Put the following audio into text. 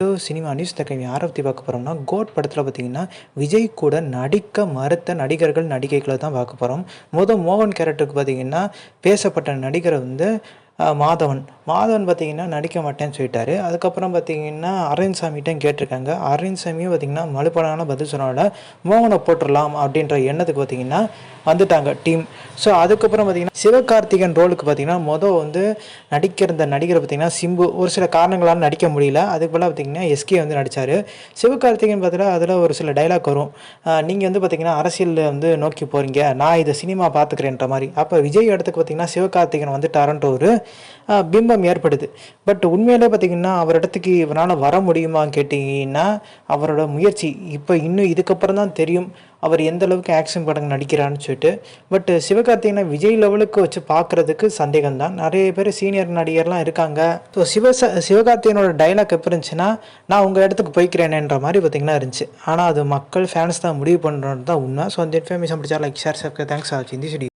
Cinema news தக்கவி ஆரம்பத்தி பார்க்க போகிறோம்னா code படத்தில் பார்த்தீங்கன்னா விஜய் கூட நடிக்க மறுத்த நடிகர்கள் நடிகைகளை தான் பார்க்க போகிறோம் மொதல் மோகன் கேரக்டருக்கு பார்த்தீங்கன்னா பேசப்பட்ட நடிகரை வந்து மாதவன். மாதவன் பார்த்திங்கன்னா நடிக்க மாட்டேன்னு சொல்லிட்டாரு. அதுக்கப்புறம் பார்த்தீங்கன்னா அரவிந்த் கேட்டிருக்காங்க. அரவிந்த்சாமியும் பார்த்தீங்கன்னா மலுப்படான பதில் சொன்னால மோகனை போட்டுடலாம் அப்படின்ற எண்ணத்துக்கு பார்த்தீங்கன்னா வந்துட்டாங்க டீம். ஸோ அதுக்கப்புறம் பார்த்தீங்கன்னா சிவகார்த்திகன் ரோலுக்கு பார்த்தீங்கன்னா மொதல் வந்து நடிக்கிற இந்த நடிகரை பார்த்தீங்கன்னா சிம்பு. ஒரு சில காரணங்களால் நடிக்க முடியல. அதுக்கு போல் பார்த்தீங்கன்னா எஸ்கே வந்து நடித்தார் சிவகார்த்திகன் பார்த்தீங்கன்னா அதில் ஒரு சில டைலாக் வரும். நீங்கள் வந்து பார்த்தீங்கன்னா அரசியலில் வந்து நோக்கி போகிறீங்க நான் இதை சினிமா பார்த்துக்கிறேன்ற மாதிரி. அப்போ விஜய் இடத்துக்கு பார்த்தீங்கன்னா சிவகார்த்திகன் வந்துட்டாரன்ற ஒரு பிம்பம் ஏற்படுது. பட் உண்மையிலே பார்த்தீங்கன்னா அவர் இடத்துக்கு இவனால் வர முடியுமான்னு கேட்டிங்கன்னா அவரோட முயற்சி இப்போ இன்னும் இதுக்கப்புறம் தான் தெரியும் அவர் எந்த அளவுக்கு ஆக்ஷன் படம் நடிக்கிறான்னு சொல்லிட்டு. பட் சிவகார்த்திகேயனை விஜய் லெவலுக்கு வச்சு பார்க்குறதுக்கு சந்தேகம் தான். நிறைய பேர் சீனியர் நடிகர்லாம் இருக்காங்க. ஸோ சிவ சிவகார்த்திகேயனோட டைலாக் எப்போ இருந்துச்சுன்னா நான் உங்கள் இடத்துக்கு போய்க்கிறேனேன்ற மாதிரி பார்த்தீங்கன்னா இருந்துச்சு. ஆனால் அது மக்கள் ஃபேன்ஸ் தான் முடிவு பண்ணுறது தான் உண்மை ஸோ அந்த இன்ஃபர்மேஷன் பிடிச்சா லைக் ஷேர் சப்ஸ்கிரைப் தேங்க்ஸ் ஆச்சு இந்த